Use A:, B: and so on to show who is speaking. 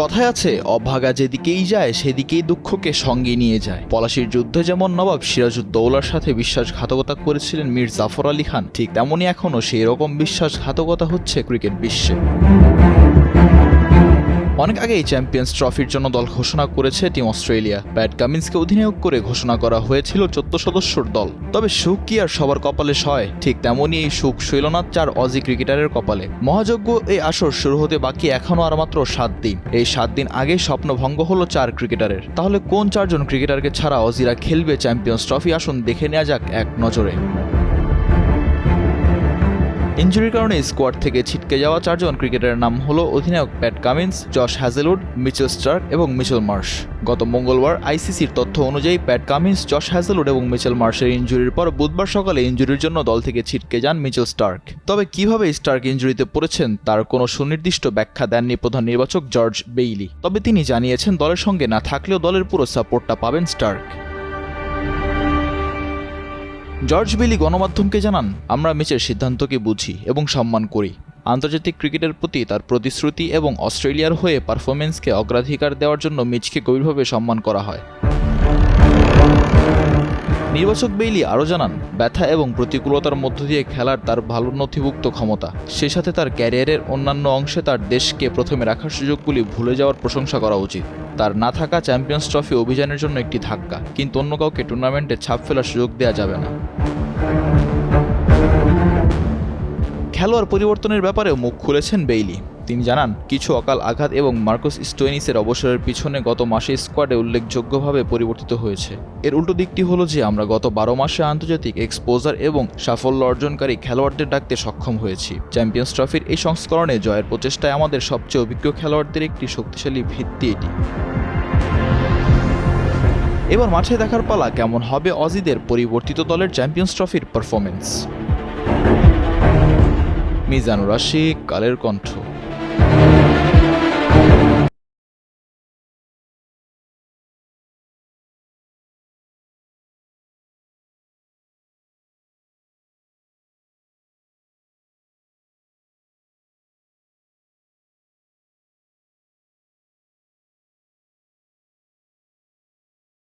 A: কথায় আছে, অভাগা যেদিকেই যায়, সেদিকেই দুঃখকে সঙ্গে নিয়ে যায়। পলাশির যুদ্ধে যেমন নবাব সিরাজউদ্দৌলার সাথে বিশ্বাসঘাতকতা করেছিলেন মীর জাফর আলী খান, ঠিক তেমনই এখনও সেই রকম বিশ্বাসঘাতকতা হচ্ছে ক্রিকেট বিশ্বে। অনেক আগেই চ্যাম্পিয়ন্স ট্রফির জন্য দল ঘোষণা করেছে টিম অস্ট্রেলিয়া। ব্যাট কামিন্সকে অধিনায়ক করে ঘোষণা করা হয়েছিল চোদ্দ সদস্যর দল। তবে সুখ কি আর সবার কপালে সয়? ঠিক তেমনই এই সুখ শৈলনাথ চার অজি ক্রিকেটারের কপালে। মহাযজ্ঞ এই আসর শুরু হতে বাকি এখনও আর মাত্র সাত দিন। এই সাত দিন আগে স্বপ্নভঙ্গ হলো চার ক্রিকেটারের তাহলে কোন চারজন ক্রিকেটারকে ছাড়া অজিরা খেলবে চ্যাম্পিয়ন্স ট্রফি? আসুন দেখে নেওয়া যাক এক নজরে। ইঞ্জুরির কারণে স্কোয়াড থেকে ছিটকে যাওয়া চারজন ক্রিকেটারের নাম হলো অধিনায়ক Pat Cummins, Josh Hazlewood, Mitchell Starc এবং মিচেল মার্শ। গত মঙ্গলবার আইসিসির তথ্য অনুযায়ী প্যাট কামিন্স, জশ হ্যাজেলউড এবং মিচেল মার্শের ইঞ্জুরির পর বুধবার সকালে ইঞ্জুরির জন্য দল থেকে ছিটকে যান মিচেল স্টার্ক। তবে কীভাবে স্টার্ক ইঞ্জুরিতে পড়েছেন তার কোনো সুনির্দিষ্ট ব্যাখ্যা দেননি প্রধান নির্বাচক জর্জ বেইলি। তবে তিনি জানিয়েছেন, দলের সঙ্গে না থাকলেও দলের পুরো সাপোর্টটা পাবেন স্টার্ক। জর্জ বিলি গণমাধ্যমকে জানান, আমরা ম্যাচের সিদ্ধান্তকে বুঝি এবং সম্মান করি। আন্তর্জাতিক ক্রিকেটের প্রতি তার প্রতিশ্রুতি এবং অস্ট্রেলিয়ার হয়ে পারফরমেন্সকে অগ্রাধিকার দেওয়ার জন্য মিচকে গভীরভাবে সম্মান করা হয়। নির্বাচক বেইলি আরও জানান, ব্যথা এবং প্রতিকূলতার মধ্য দিয়ে খেলার তার ভালো নথিভুক্ত ক্ষমতা। সে সাথে তার ক্যারিয়ারের অন্যান্য অংশে তার দেশকে প্রথমে রাখার সুযোগগুলি ভুলে যাওয়ার প্রশংসা করা উচিত। তার না থাকা চ্যাম্পিয়ন্স ট্রফি অভিযানের জন্য একটি ধাক্কা, কিন্তু অন্য কাউকে টুর্নামেন্টে ছাপ ফেলার সুযোগ দেওয়া যাবে না। খেলোয়াড় পরিবর্তনের ব্যাপারেও মুখ খুলেছেন বেইলি। তিনি জানান, কিছু অকাল আঘাত এবং মার্কোস স্টোয়েনিসের অবসরের পিছনে গত মাসে স্কোয়াডে উল্লেখযোগ্যভাবে পরিবর্তিত হয়েছে। এর উল্টো দিকটি হলো যে, আমরা গত বারো মাসে আন্তর্জাতিক এক্সপোজার এবং সাফল্য অর্জনকারী খেলোয়াড়দের ডাকতে সক্ষম হয়েছি। চ্যাম্পিয়ন্স ট্রফির এই সংস্করণে জয়ের প্রচেষ্টায় আমাদের সবচেয়ে অভিজ্ঞ খেলোয়াড়দের একটি শক্তিশালী ভিত্তি এটি। এবার মাঠে দেখার পালা, কেমন হবে অজিদের পরিবর্তিত দলের চ্যাম্পিয়ন্স ট্রফির পারফরমেন্স মিজানুর রাশিক, কালের কণ্ঠ।